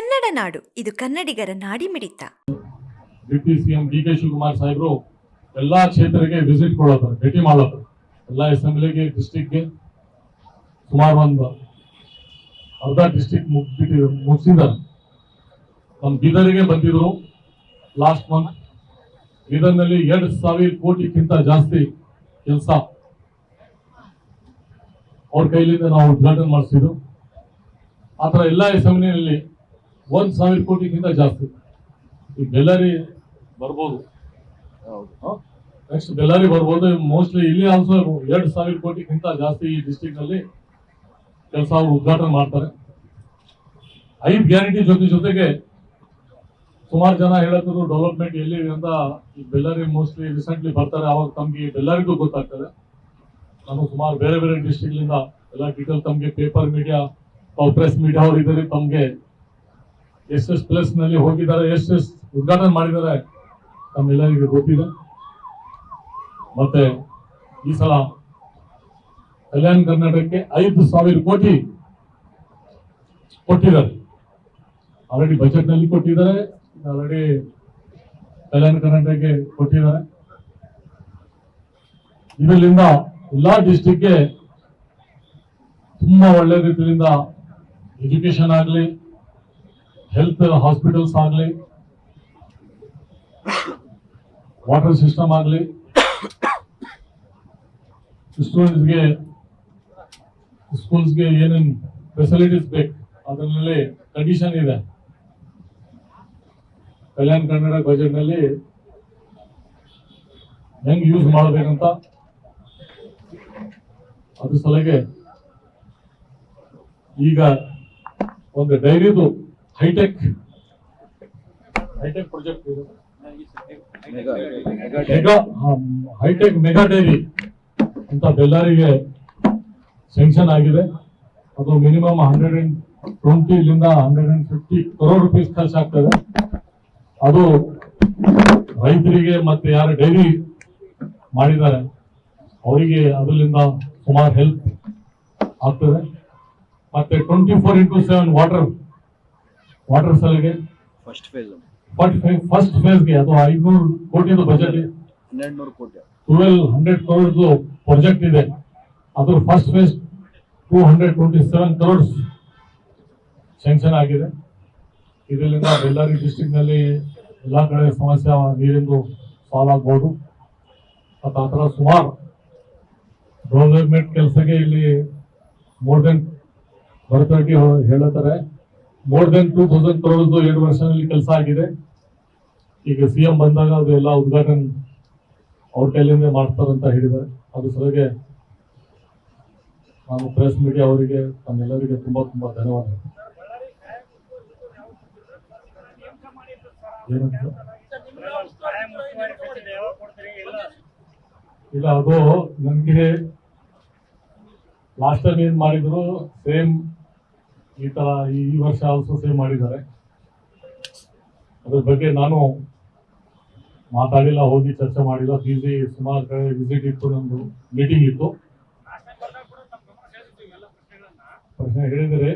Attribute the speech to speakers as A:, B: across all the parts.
A: ಕನ್ನಡ ನಾಡು, ಇದು ಕನ್ನಡಿಗರ ನಾಡಿಮಿಡಿತ
B: deputy CM D K Shivakumar ಸಾಹೇಬರು ಎಲ್ಲಾ ಕ್ಷೇತ್ರಕ್ಕೆ ವಿಸಿಟ್ ಕೊಡೋದು, ಭೇಟಿ ಮಾಡೋದು, ಎಲ್ಲಾ ಅಸೆಂಬ್ಲಿಗೆ ಡಿಸ್ಟಿಕ್ಗೆ ಸುಮಾರು ಒಂದು ಅರ್ಧ ಡಿಸ್ಟಿಕ್ ಮುಗಿಬಿಟ್ಟು ಮುಗಿಸಿದ್ದಾರೆ. ನಮ್ಮ ಬೀದರಿಗೆ ಬಂದಿದ್ರು ಲಾಸ್ಟ್ ಮಂತ್ ಬೀದರ್ನಲ್ಲಿ ಎರಡು ಸಾವಿರ ಕೋಟಿಗಿಂತ ಜಾಸ್ತಿ ಕೆಲಸ. ಅವ್ರ ಕೈಲಿಂದ ನಾವು ಉದ್ಘಾಟನೆ ಮಾಡಿಸಿದ್ರು ಆ ಥರ ಎಲ್ಲ ಅಸೆಂಬ್ಲಿನಲ್ಲಿ ಒಂದ್ ಸಾವಿರ ಕೋಟಿಗಿಂತ ಜಾಸ್ತಿ. ಈ ಬೆಳ್ಳಾರಿ ಬರ್ಬೋದು. ನೆಕ್ಸ್ಟ್ ಬೆಳ್ಳಾರಿ ಬರ್ಬೋದು. ಮೋಸ್ಟ್ಲಿ ಇಲ್ಲಿ ಆಲ್ಸೋ ಎರಡು ಸಾವಿರ ಕೋಟಿಗಿಂತ ಜಾಸ್ತಿ ಈ ಡಿಸ್ಟಿಕ್ನಲ್ಲಿ ಕೆಲಸ ಅವರು ಉದ್ಘಾಟನೆ ಮಾಡ್ತಾರೆ. ಐದು ಗ್ಯಾರಂಟಿ ಜೊತೆ ಜೊತೆಗೆ ಸುಮಾರು ಜನ ಹೇಳತ್ತಿದ್ರು ಡೆವಲಪ್ಮೆಂಟ್ ಎಲ್ಲಿ ಅಂತ ಈ ಬೆಳ್ಳಾರಿ ಮೋಸ್ಟ್ಲಿ ರೀಸೆಂಟ್ಲಿ ಬರ್ತಾರೆ. ಅವಾಗ ತಮಗೆ ಈ ಬೆಳ್ಳಾರಿಗೂ ಗೊತ್ತಾಗ್ತದೆ. ನಾನು ಸುಮಾರು ಬೇರೆ ಬೇರೆ ಡಿಸ್ಟಿಕ್ಲಿಂದ ಲಿಂದ ಎಲ್ಲ ಡೀಟೇಲ್ ತಮಗೆ ಪೇಪರ್ ಮೀಡಿಯಾ ಪ್ರೆಸ್ ಮೀಡಿಯಾ ಅವ್ರು ಇದ್ದಾರೆ. ತಮ್ಗೆ ಎಷ್ಟೆಷ್ಟು ಪ್ಲೇಸ್ನಲ್ಲಿ ಹೋಗಿದ್ದಾರೆ, ಎಷ್ಟೆಷ್ಟು ಉದ್ಘಾಟನೆ ಮಾಡಿದ್ದಾರೆ ನಮ್ಮೆಲ್ಲರಿಗೂ ಗೊತ್ತಿದೆ. ಮತ್ತೆ ಈ ಸಲ ಕಲ್ಯಾಣ ಕರ್ನಾಟಕಕ್ಕೆ ಐದು ಸಾವಿರ ಕೋಟಿ ಕೊಟ್ಟಿದ್ದಾರೆ. ಆಲ್ರೆಡಿ ಬಜೆಟ್ನಲ್ಲಿ ಕೊಟ್ಟಿದ್ದಾರೆ ಆಲ್ರೆಡಿ ಕಲ್ಯಾಣ ಕರ್ನಾಟಕಕ್ಕೆ ಕೊಟ್ಟಿದ್ದಾರೆ. ಇದರಿಂದ ಎಲ್ಲಾ ಡಿಸ್ಟಿಕ್ಗೆ ತುಂಬಾ ಒಳ್ಳೆ ರೀತಿಯಿಂದ ಎಜುಕೇಶನ್ ಆಗಲಿ ಹೆಲ್ತ್ ಹಾಸ್ಪಿಟಲ್ಸ್ ಆಗಲಿ ವಾಟರ್ ಸಿಸ್ಟಮ್ ಆಗಲಿ ಸ್ಟೂಡೆಂಟ್ಸ್ಗೆ ಸ್ಕೂಲ್ಸ್ಗೆ ಏನೇನು ಫೆಸಿಲಿಟೀಸ್ ಬೇಕು, ಅದರಲ್ಲಿ ಕಂಡೀಷನ್ ಇದೆ. ಕಲ್ಯಾಣ ಕನ್ನಡ ಬಜೆಟ್ನಲ್ಲಿ ಹೆಂಗೆ ಯೂಸ್ ಮಾಡಬೇಕಂತ, ಅದ್ರ ಸಲಗೆ ಈಗ ಒಂದು ಡೈರಿದು hi tech hi tech project ಇದೆ. Mega hi tech mega dairy ಅಂತ ಬೆಲ್ಲಾರಿಗೆ ಸೆಂಕ್ಷನ್ ಆಗಿದೆ. ಅದು minimum hundred and ಟ್ವೆಂಟಿಲಿಂದ hundred and fifty crore rupees ಖರ್ಚಾಗ್ತದೆ ಅದು ರೈತರಿಗೆ ಮತ್ತೆ ಯಾರು ಡೈರಿ ಮಾಡಿದ್ದಾರೆ ಅವರಿಗೆ ಅದರಿಂದ ಸುಮಾರು ಹೆಲ್ಪ್ ಆಗ್ತದೆ. ಮತ್ತೆ twenty four into seven water water ಸೆಲ್ಗೆ
C: first phase
B: first ಫೇಸ್ಗೆ ಅದು ಐನೂರು ಕೋಟಿದು ಬಜೆಟ್
C: ಹನ್ನೆರಡು ನೂರು ಕೋಟಿ.
B: ಟ್ವೆಲ್ ಹಂಡ್ರೆಡ್ ಕ್ರೋರ್ಸ್ ಪ್ರಾಜೆಕ್ಟ್ ಇದೆ. ಅದು first phase two hundred twenty seven crores sanction ಆಗಿದೆ ಇದರಿಂದ ಬಳ್ಳಾರಿ ಡಿಸ್ಟಿಕ್ನಲ್ಲಿ ಎಲ್ಲ ಕಡೆ ಸಮಸ್ಯೆ ನೀರಿಂದು ಸಾಲ್ವ್ ಆಗ್ಬೋದು. ಮತ್ತು ಆ ಥರ ಸುಮಾರು ಡೆವಲಪ್ಮೆಂಟ್ ಕೆಲಸಕ್ಕೆ ಇಲ್ಲಿ ಮೋರ್ ದೆನ್ ಬರ್ತಕ್ಕೆ ಹೇಳುತ್ತಾರೆ. More than two thousand crores ಎರಡು ವರ್ಷದಲ್ಲಿ ಕೆಲಸ ಆಗಿದೆ. ಈಗ ಸಿ ಎಂ ಬಂದಾಗ ಅದು ಎಲ್ಲ ಉದ್ಘಾಟನೆ ಅವ್ರ ಕೈಲಿಂದ ಮಾಡ್ತಾರಂತ ಹೇಳಿದ್ದಾರೆ. ಅದ್ರ ಸಲುವಾಗಿ ನಾನು ಪ್ರೆಸ್ ಮೀಡಿಯಾ ಅವರಿಗೆ ತಮ್ಮೆಲ್ಲರಿಗೆ ತುಂಬಾ ತುಂಬಾ ಧನ್ಯವಾದ ಇಲ್ಲ, ಅದು ನನಗೆ ಲಾಸ್ಟ್ ಟೈಮ್ ಏನ್ ಮಾಡಿದ್ರು ಸೇಮ್ ಈ ತರ ಈ ವರ್ಷ ಆಲ್ಸೋ ಸೇವ್ ಮಾಡಿದ್ದಾರೆ. ಅದ್ರ ಬಗ್ಗೆ ನಾನು ಮಾತಾಡಿಲ್ಲ, ಹೋಗಿ ಚರ್ಚೆ ಮಾಡಿಲ್ಲ. ಬಿಸಿ ಸುಮಾರು ಕಡೆ ವಿಸಿಟ್ ಇತ್ತು ನಮ್ದು ಮೀಟಿಂಗ್ ಇತ್ತು. ಪ್ರಶ್ನೆ ಹೇಳಿದರೆ,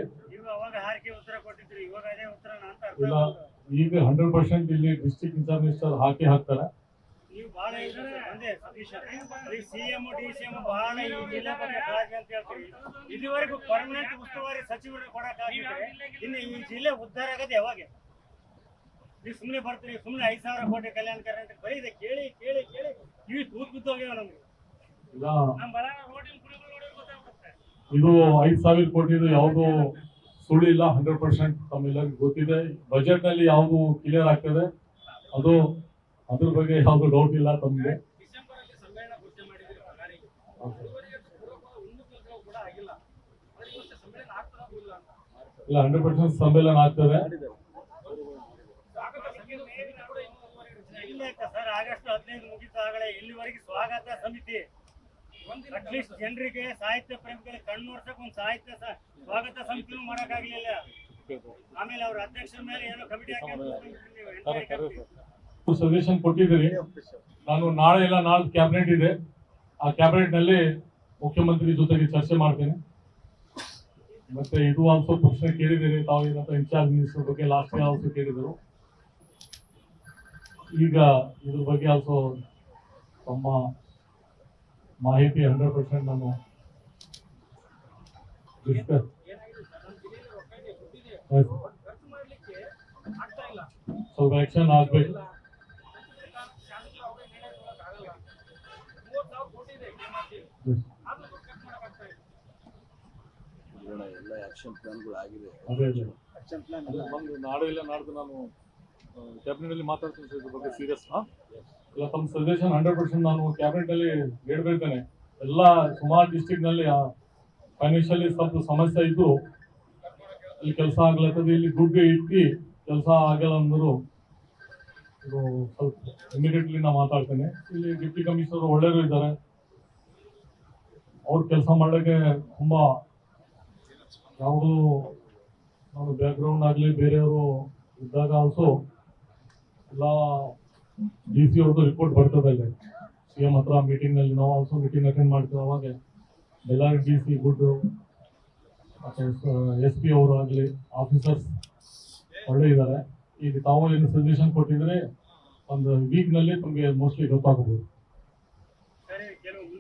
B: ಇಲ್ಲ. ಈಗ ಹಂಡ್ರೆಡ್ ಪರ್ಸೆಂಟ್ ಇಲ್ಲಿ ಡಿಸ್ಟಿಕ್ ಇನ್ಚಾರ್ಜ್ ಮಿನಿಸ್ಟರ್ ಹಾಕಿ ಹಾಕ್ತಾರೆ.
D: ಬಹಳ ಇದ್ರೆ ಒಂದೇ ಸತೀಶ. ಈ ಸಿಎಂ ಡಿ ಸಿಎಂ ಬಹಳ ಈ ಜಿಲ್ಲಾ ಬಗ್ಗೆ ಕಾಳಜಿ ಅಂತ ಹೇಳ್ತೀವಿ. ಇಲ್ಲಿವರೆಗೂ ಪರ್ಮನೆಂಟ್ ಉಸ್ತುವಾರಿ ಸಚಿವರು ಕೊಡಕ್ಕಾಗಿದ್ರೆ ಇನ್ನು ಈ ಜಿಲ್ಲೆ ಉದ್ಧಾರ ಆಗದೆ ಯಾವಾಗ? ನೀವು ಸುಮ್ಮನೆ ಬರ್ತೀರಿ ಸುಮ್ಮನೆ ಐದು ಸಾವಿರ ಕೋಟಿ ಕಲ್ಯಾಣ ಕರ್ನಾಟಕ ಬರೀ ಇದೆ ಕೇಳಿ ಕೇಳಿ ಕೇಳಿ. ಇವು ತೂತ್ ಬಿದ್ದೋಗ್ಯಾವ ನಮ್ಗೆ.
B: ಇದು ಐದು ಸಾವಿರ ಕೋಟಿದು ಯಾವುದು ಸುಳ್ಳು ಇಲ್ಲ ಹಂಡ್ರೆಡ್ ಪರ್ಸೆಂಟ್ ತಮ್ಮೆಲ್ಲರಿಗೂ ಗೊತ್ತಿದೆ. ಬಜೆಟ್ನಲ್ಲಿ ಯಾವುದು ಕ್ಲಿಯರ್ ಆಗ್ತದೆ. ಅದು ಅದ್ರ ಬಗ್ಗೆ ಯಾವುದು ಡೌಟ್ ಇಲ್ಲ ತಮಗೆ.
D: ಇಲ್ಲ.
B: ಹಂಡ್ರೆಡ್ ಪರ್ಸೆಂಟ್ ಸಮ್ಮೇಳನ ಆಗ್ತದೆ.
D: ಇಲ್ಲ ಸರ್ ಆಗಸ್ಟ್ ಹದಿನೈದು ಮುಗಿತ ಆಗಲೇ. ಇಲ್ಲಿವರೆಗೆ ಸ್ವಾಗತ ಸಮಿತಿ. ಅಟ್ಲೀಸ್ಟ್ ಜನರಿಗೆ ಸಾಹಿತ್ಯ ಪ್ರೇಮಿಗಳಿಗೆ ವರ್ಷಕ್ಕೆ ಒಂದು ಸಾಹಿತ್ಯ ಸರ್ ಸ್ವಾಗತ ಸಮಿತಿನೂ ಮಾಡಕ್ಕಾಗ್ಲಿಲ್ಲ. ಆಮೇಲೆ ಅವ್ರ ಅಧ್ಯಕ್ಷರ ಮೇಲೆ ಏನೋ ಕಮಿಟಿ ಹಾಕಿ
B: ಸಜೆಷನ್ ಕೊಟ್ಟಿದ್ದೀರಿ. ನಾನು ನಾಳೆ ಇಲ್ಲ ನಾಳೆ ಕ್ಯಾಬಿನೆಟ್ ಇದೆ. ಆ ಕ್ಯಾಬಿನೆಟ್ನಲ್ಲಿ ಮುಖ್ಯಮಂತ್ರಿ ಜೊತೆಗೆ ಚರ್ಚೆ ಮಾಡ್ತೇನೆ. ಮತ್ತೆ ಇದು ಆಲ್ಸೋ ಪ್ರಶ್ನೆ ಕೇಳಿದ್ದೀರಿ. ತಾವು ಏನಂತ ಇನ್ಚಾರ್ಜ್ ಮಿನಿಸ್ಟರ್ ಬಗ್ಗೆ ಲಾಸ್ಟ್ ಆಲ್ಸೋ ಕೇಳಿದರು ಈಗ ಇದ್ರ ಬಗ್ಗೆ ಆಲ್ಸೋ ತಮ್ಮ ಮಾಹಿತಿ ಹಂಡ್ರೆಡ್ ಪರ್ಸೆಂಟ್ ನಾನು ಡಿಸ್ಕಸ್. ಸ್ವಲ್ಪ ಆಕ್ಷನ್ ಆಗ್ಬೇಕು.
C: ಆಕ್ಷನ್ ಪ್ಲಾನ್ಗಳು ಆಗಿದೆ. ಆಕ್ಷನ್ ಪ್ಲಾನ್
B: ಬಂದು ನಾಳೆ ಇಲ್ಲ ನಾಡ್ದು ನಾನು ಕ್ಯಾಬಿನೆಟ್ ಅಲ್ಲಿ ಮಾತಾಡ್ತೀನಿ ಸರ್ ಇದ್ರ ಬಗ್ಗೆ ಸೀರಿಯಸ್ ಇಲ್ಲ ತಮ್ಮ ಸಜೆಷನ್ ಹಂಡ್ರೆಡ್ ಪರ್ಸೆಂಟ್ ನಾನು ಕ್ಯಾಬಿನೆಟ್ ಅಲ್ಲಿ ಹೇಳ್ಬೇಕೇನೆ ಎಲ್ಲ ಸುಮಾರು ಡಿಸ್ಟಿಕ್ನಲ್ಲಿ ಫೈನಾನ್ಷಿಯಲಿ ಸ್ವಲ್ಪ ಸಮಸ್ಯೆ ಇದ್ದು ಅಲ್ಲಿ ಕೆಲಸ ಆಗ್ಲತ್ತದೆ ಇಲ್ಲಿ ದುಡ್ಡು ಇಟ್ಟು ಕೆಲಸ ಆಗಲ್ಲ ಅಂದರು ಇದು ಸ್ವಲ್ಪ ಇಮಿಡಿಯೇಟ್ಲಿ ನಾ ಮಾತಾಡ್ತೇನೆ. ಇಲ್ಲಿ ಡಿಪ್ಟಿ ಕಮಿಷನರ್ ಒಳ್ಳೆಯವರು ಇದ್ದಾರೆ. ಅವ್ರು ಕೆಲಸ ಮಾಡಲಿಕ್ಕೆ ತುಂಬಾ ಯಾವುದು ನಾವು ಬ್ಯಾಕ್ಗ್ರೌಂಡ್ ಆಗಲಿ ಬೇರೆಯವರು ಇದ್ದಾಗ ಆಲ್ಸೋ ಎಲ್ಲ ಡಿ ಸಿ ಅವ್ರದ್ದು ರಿಪೋರ್ಟ್ ಬರ್ತದೆ ಇಲ್ಲಿ ಸಿ ಎಂ ಹತ್ರ ಮೀಟಿಂಗ್ನಲ್ಲಿ ನಾವು ಆಲ್ಸೋ ಮೀಟಿಂಗ್ ಅಟೆಂಡ್ ಮಾಡ್ತೀವಿ. ಅವಾಗ ಬೆಳಗಾವಿ ಡಿ ಸಿ ಗುಡ್ಡು ಮತ್ತು ಎಸ್ ಪಿ ಅವರು ಆಗಲಿ ಆಫೀಸರ್ಸ್ ಒಳ್ಳೆ ಇದ್ದಾರೆ ಈಗ ತಾವು ಏನು ಸಜೆಷನ್ ಕೊಟ್ಟಿದ್ರೆ ಒಂದು ವೀಕ್ನಲ್ಲಿ ನಮಗೆ ಮೋಸ್ಟ್ಲಿ ಗೊತ್ತಾಗಬಹುದು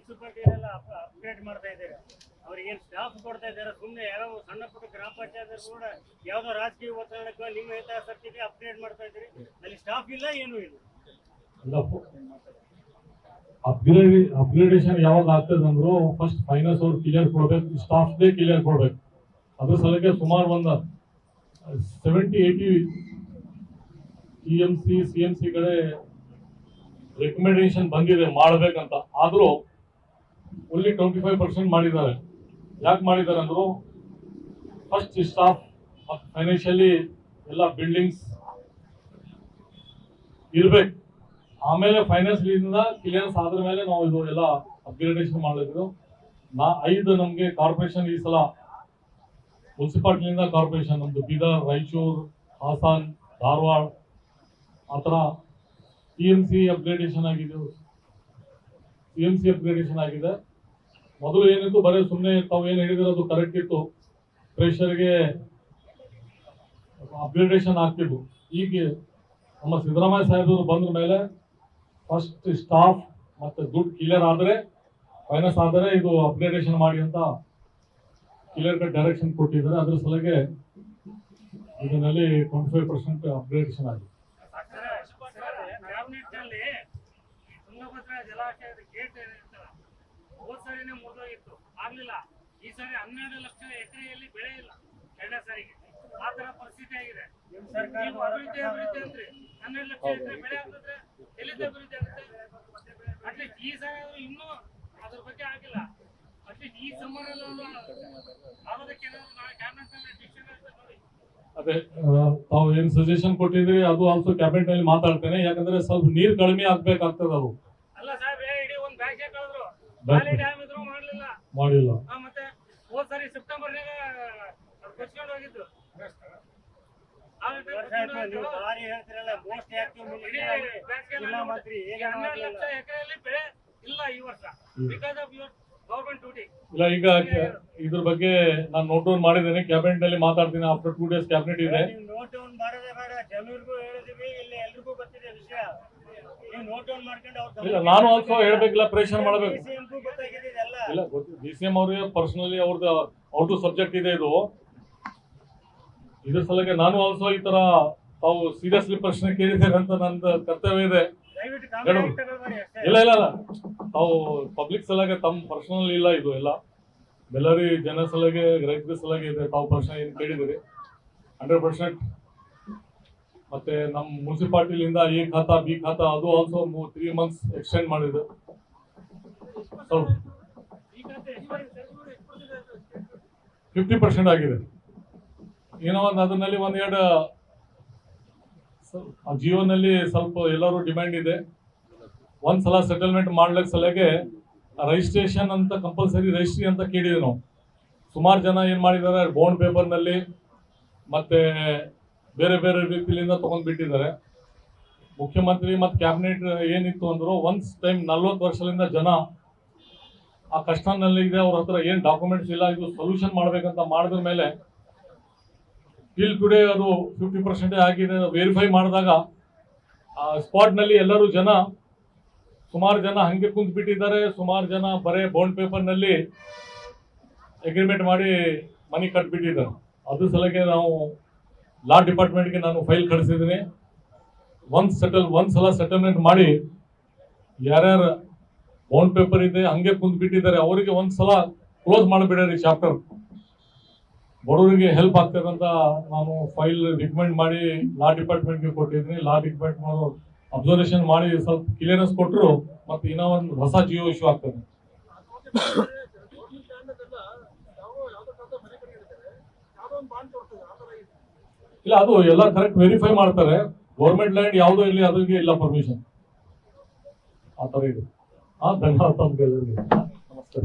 D: ಕೆಲವು ಮುನ್ಸಿಪಾಲಿಟಿ ಅಪ್ಗ್ರೇಡ್ ಮಾಡ್ತಾ ಇದ್ದಾರೆ? ಅವ್ರಿಗೆ ಏನು ಸ್ಟಾಫ್ ಕೊಡ್ತಾ ಇದ್ದಾರೆ? ಸುಮ್ಮನೆ ಯಾರೋ ಸಣ್ಣ ಪುಟ್ಟ ಗ್ರಾಮ ಪಂಚಾಯತ್ ಕೂಡ ಯಾವುದೋ ರಾಜಕೀಯ ಒತ್ತಡಕ್ಕೆ ನಿಮ್ಮ ಹಿತಾಸಕ್ತಿಗೆ ಅಪ್ಗ್ರೇಡ್ ಮಾಡ್ತಾ ಇದ್ದೀರಿ. ಅಲ್ಲಿ ಸ್ಟಾಫ್ ಇಲ್ಲ, ಏನೂ ಇಲ್ಲ.
B: ಅಪ್ಗ್ರೇಡ್ ಅಪ್ಗ್ರೇಡೇಷನ್ ಯಾವಾಗ ಆಗ್ತದೆ ಅಂದ್ರು ಫಸ್ಟ್ ಫೈನಾನ್ಸ್ ಅವ್ರು ಕ್ಲಿಯರ್ ಕೊಡ್ಬೇಕು ಸ್ಟಾಫ್ದೇ ಕ್ಲಿಯರ್ ಕೊಡ್ಬೇಕು. ಅದ್ರ ಸಲಕ್ಕೆ ಸುಮಾರು ಒಂದು seventy eighty E M C C M C ಕಡೆ ರೆಕಮೆಂಡೇಶನ್ ಬಂದಿದೆ, ಮಾಡ್ಬೇಕಂತ. ಆದ್ರೂ ಓನ್ಲಿ ಟ್ವೆಂಟಿ ಫೈವ್ ಪರ್ಸೆಂಟ್ ಮಾಡಿದ್ದಾರೆ. ಯಾಕೆ ಮಾಡಿದ್ದಾರೆ ಅಂದರು ಫಸ್ಟ್ ಸ್ಟಾಫ್ ಮತ್ತು ಫೈನಾನ್ಷಿಯಲಿ ಎಲ್ಲ ಬಿಲ್ಡಿಂಗ್ಸ್ ಇರ್ಬೇಕು. ಆಮೇಲೆ ಫೈನಾನ್ಸ್ ಇಂದ ಕ್ಲಿಯರೆನ್ಸ್ ಆದ್ರ ಮೇಲೆ ನಾವು ಇದು ಎಲ್ಲ ಅಪ್ಗ್ರೇಡೇಷನ್ ಮಾಡಿದ್ರು ನಾ ಐದು ನಮಗೆ ಕಾರ್ಪೊರೇಷನ್ ಈ ಸಲ ಮುನ್ಸಿಪಾಲ್ಟಿಯಿಂದ ಕಾರ್ಪೊರೇಷನ್ ನಮ್ಮದು ಬೀದರ್, ರಾಯಚೂರು, ಹಾಸನ್, ಧಾರವಾಡ, ಆ ಥರ ಟಿ ಎಂ ಸಿ ಅಪ್ಗ್ರೇಡೇಷನ್ ಆಗಿದೆ ಸಿ ಎಂ ಸಿ ಅಪ್ಗ್ರೇಡೇಷನ್ ಆಗಿದೆ. ಮೊದಲು ಏನಿತ್ತು, ಬರೀ ಸುಮ್ಮನೆ ತಾವು ಏನು ಹೇಳಿದ್ರೆ ಕರೆಕ್ಟ್ ಇತ್ತು. ಪ್ರೆಷರ್ಗೆ ಅಪ್ಗ್ರೇಡೇಷನ್ ಆಗ್ತಿದ್ವು. ಈಗ ನಮ್ಮ ಸಿದ್ದರಾಮಯ್ಯ ಸಾಹೇಬರು ಬಂದ ಮೇಲೆ ಫಸ್ಟ್ ಸ್ಟಾಫ್ ಮತ್ತೆ ದುಡ್ಡು ಕ್ಲಿಯರ್ ಆದರೆ ಫೈನಾನ್ಸ್ ಆದರೆ ಇದು ಅಪ್ಗ್ರೇಡೇಷನ್ ಮಾಡಿ ಅಂತ ಕ್ಲಿಯರ್ ಕಟ್ ಡೈರೆಕ್ಷನ್ ಕೊಟ್ಟಿದ್ದಾರೆ. ಅದ್ರ ಸಲಗೆ ಇದರಲ್ಲಿ ಟ್ವೆಂಟಿ ಫೈವ್ ಪರ್ಸೆಂಟ್ ಅಪ್ಗ್ರೇಡೇಷನ್ ಆಗಿದೆ
D: ಕ್ಯಾಬಿನೆಟ್ನಲ್ಲಿ ತುಂಗಭದ್ರಾ ಜಲಾಶಯದ ಗೇಟ್ ಇರ್ತಲ್ಲ ಹೋದ್ ಸರಿನೇ ಮುರಿದೋಗಿತ್ತು. ಆಗ್ಲಿಲ್ಲ. ಈ ಸಾರಿ ಹನ್ನೆರಡು ಲಕ್ಷ ಎಕರೆಯಲ್ಲಿ ಬೆಳೆ ಇಲ್ಲ. ಎರಡನೇ ಸಾರಿಗೆ. ಆ ತರ ಪರಿಸ್ಥಿತಿ ಆಗಿದೆ. ನೀವು ಅಭಿವೃದ್ಧಿ ಅಭಿವೃದ್ಧಿ ಅಂದ್ರಿ. ಹನ್ನೆರಡು ಲಕ್ಷ ಎಕರೆ ಬೆಳೆ ಆಗ್ತದ್ರೆ ಎಲ್ಲಿಂದ ಅಭಿವೃದ್ಧಿ ಆಗುತ್ತೆ? ಅಟ್ಲೀಸ್ಟ್ ಈ ಸಾರಿ ಆದ್ರೂ ಇನ್ನೂ ಅದ್ರ ಬಗ್ಗೆ ಆಗಿಲ್ಲ. ಅಟ್ಲೀಸ್ಟ್ ಈ ಸಮ್ಮರಲ್ಲಿ ಆಗೋದಕ್ಕೆ ಏನಾದ್ರು ನಾಳೆ ಕ್ಯಾಬಿನೆಟ್ನಲ್ಲಿ ಡಿಸಿಷನ್ ಆಗ್ತದೆ ನೋಡಿ.
B: ಅದೇ ತಾವು ಏನ್ ಸಜೆಷನ್ ಕೊಟ್ಟಿದ್ರಿ ಅದು ಆಲ್ಸೋ ಕ್ಯಾಬಿನೆಟ್ನಲ್ಲಿ ಮಾತಾಡ್ತೇನೆ. ಯಾಕಂದ್ರೆ ಸ್ವಲ್ಪ ನೀರ್ ಕಡಿಮೆ ಆಗ್ಬೇಕಾಗ್ತದೆ ಅದು.
D: ಬೆಳೆ ಇಲ್ಲ ಈ ವರ್ಷ. ಬಿಕಾಸ್ ಆಫ್ ಯುವರ್
B: ಇಲ್ಲ ಈಗ ಇದ್ರ ಬಗ್ಗೆ ನಾನು ನೋಟ್ ಡೌನ್ ಮಾಡಿದ್ದೇನೆ. ಕ್ಯಾಬಿನೆಟ್ನಲ್ಲಿ ಮಾತಾಡ್ತೀನಿ ಆಫ್ಟರ್ ಟೂ ಡೇಸ್ ಕ್ಯಾಬಿನೆಟ್ ಇದೆ.
D: ನೋಟ್ ಡೌನ್ ಮಾಡೋದೇ ಬೇಡ. ಜನರಿಗೂ ಹೇಳಿದೀವಿ ಇಲ್ಲಿ ಎಲ್ರಿಗೂ ಗೊತ್ತಿದೆ ವಿಷಯ. ನೀವು ನೋಟ್ ಡೌನ್ ಮಾಡ್ಕೊಂಡು
B: ಇಲ್ಲ ನಾನು ಆಲ್ಸೋ ಹೇಳ್ಬೇಕಿಲ್ಲ ಪ್ರೆಷರ್ ಮಾಡಬೇಕು. ಇಲ್ಲ ಡಿ ಸಿ ಎಂ ಅವ್ರಿಗೆ ಪರ್ಸನಲಿ ಅವ್ರದ್ದು ಔಟ್ ಟು ಸಬ್ಜೆಕ್ಟ್ ಇದೆ ಇದು. ಇದ್ರ ಸಲಕ್ಕೆ ನಾನು ಆಲ್ಸೋ ಈ ತರ ತಾವು ಸೀರಿಯಸ್ಲಿ ಪ್ರಶ್ನೆ ಕೇಳಿದ್ದೇನೆ ಅಂತ ನನ್ನ ಕರ್ತವ್ಯ ಇದೆ. ಇಲ್ಲ ಇಲ್ಲ ಇಲ್ಲ. ತಾವು ಪಬ್ಲಿಕ್ ಸಲಗೆ ತಮ್ಮ ಪರ್ಸನಲ್ ಇಲ್ಲ ಇದು ಎಲ್ಲ. ಬೆಲ್ಲರಿ ಜನ ಸಲಗೆ ರೈತರ ಸಲಗೆ ಇದೆ. ತಾವು ಪ್ರಶ್ನೆ ಏನು ಕೇಳಿದಿರಿ ಹಂಡ್ರೆಡ್ ಪರ್ಸೆಂಟ್ ಮತ್ತೆ ನಮ್ಮ ಮುನ್ಸಿಪಾಲ್ಟಿಲಿಂದ ಎ ಖಾತಾ ಬಿ ಖಾತಾ ಅದು ಆಲ್ಸೋ ತ್ರೀ ಮಂತ್ಸ್ ಎಕ್ಸ್ಟೆಂಡ್ ಮಾಡಿದ್ರು ಸ್ವಲ್ಪ ಫಿಫ್ಟಿ ಪರ್ಸೆಂಟ್ ಆಗಿದೆ. ಏನೋ ಒಂದು ಅದರಲ್ಲಿ ಒಂದ್ ಎರಡು ಸ- ಆ ಜಿಯೋನಲ್ಲಿ ಸ್ವಲ್ಪ ಎಲ್ಲರೂ ಡಿಮ್ಯಾಂಡ್ ಇದೆ. ಒಂದ್ಸಲ ಸೆಟಲ್ಮೆಂಟ್ ಮಾಡ್ಲಿಕ್ಕೆ ಸಲಗೆ ರಿಜಿಸ್ಟ್ರೇಷನ್ ಅಂತ ಕಂಪಲ್ಸರಿ ರಿಜಿಸ್ಟ್ರಿ ಅಂತ ಕೇಳಿದ್ವಿ ನಾವು. ಸುಮಾರು ಜನ ಏನ್ ಮಾಡಿದ್ದಾರೆ ಬಾಂಡ್ ಪೇಪರ್ನಲ್ಲಿ ಮತ್ತೆ ಬೇರೆ ಬೇರೆ ರೀತಿಯಿಂದ ತಗೊಂಡ್ ಬಿಟ್ಟಿದ್ದಾರೆ. ಮುಖ್ಯಮಂತ್ರಿ ಮತ್ತು ಕ್ಯಾಬಿನೆಟ್ ಏನಿತ್ತು ಅಂದರು ಒನ್ಸ್ ಟೈಮ್ ನಲ್ವತ್ತು ವರ್ಷದಿಂದ ಜನ ಆ ಕಷ್ಟನಲ್ಲಿ ಇದೆ ಅವ್ರ ಹತ್ರ ಏನು ಡಾಕ್ಯುಮೆಂಟ್ಸ್ ಇಲ್ಲ, ಇದು ಸೊಲ್ಯೂಷನ್ ಮಾಡಬೇಕಂತ ಮಾಡಿದ್ರ ಮೇಲೆ ಟಿಲ್ ಟುಡೇ ಅದು ಫಿಫ್ಟಿ ಪರ್ಸೆಂಟೇ ಆಗಿದೆ. ವೆರಿಫೈ ಮಾಡಿದಾಗ, ಆ ಸ್ಪಾಟ್ನಲ್ಲಿ ಎಲ್ಲರೂ ಜನ, ಸುಮಾರು ಜನ ಹಂಗೆ ಕುಂತ್ಬಿಟ್ಟಿದ್ದಾರೆ. ಸುಮಾರು ಜನ ಬರೇ ಬೌಂಡ್ ಪೇಪರ್ನಲ್ಲಿ ಅಗ್ರಿಮೆಂಟ್ ಮಾಡಿ ಮನಿ ಕಟ್ಬಿಟ್ಟಿದ್ದಾರೆ. ಅದ್ರ ಸಲಕ್ಕೆ ನಾವು ಲಾ ಡಿಪಾರ್ಟ್ಮೆಂಟ್ಗೆ ನಾನು ಫೈಲ್ ಕಳಿಸಿದ್ದೀನಿ. ಒಂದ್ ಸೆಟಲ್ ಒಂದ್ ಸಲ ಸೆಟಲ್ಮೆಂಟ್ ಮಾಡಿ ಯಾರ್ಯಾರು ಬೌಂಡ್ ಪೇಪರ್ ಇದೆ, ಹಂಗೆ ಕುಂತ್ಬಿಟ್ಟಿದ್ದಾರೆ. ಅವರಿಗೆ ಒಂದ್ ಸಲ ಕ್ಲೋಸ್ ಮಾಡಿಬಿಡ್ರಿ ಚಾಪ್ಟರ್ ಬಡವರಿಗೆ ಹೆಲ್ಪ್ ಆಗ್ತಕ್ಕಂತ ನಾನು ಫೈಲ್ ರಿಕಮೆಂಡ್ ಮಾಡಿ ಲಾ ಡಿಪಾರ್ಟ್ಮೆಂಟ್ಗೆ ಕೊಟ್ಟಿದ್ದೀನಿ. ಲಾ ಡಿಪಾರ್ಟ್ಮೆಂಟ್ ಅಬ್ಸರ್ವೇಷನ್ ಮಾಡಿ ಸ್ವಲ್ಪ ಕ್ಲಿಯರೆನ್ಸ್ ಕೊಟ್ಟರು ಮತ್ತೆ ಇನ್ನೂ ಒಂದು ಹೊಸ ಜಿಯೋ ಇಶ್ಯೂ ಆಗ್ತದೆ. ಇಲ್ಲ, ಅದು ಎಲ್ಲ ಕರೆಕ್ಟ್ ವೆರಿಫೈ ಮಾಡ್ತಾರೆ. ಗೌರ್ಮೆಂಟ್ ಲ್ಯಾಂಡ್ ಯಾವುದೋ ಇಲ್ಲಿ ಅದಕ್ಕೆ ಇಲ್ಲ ಪರ್ಮಿಷನ್ ಆ ಥರ ಇದೆ. ಹಾಂ ಧನ್ಯವಾದ ನಮಸ್ಕಾರ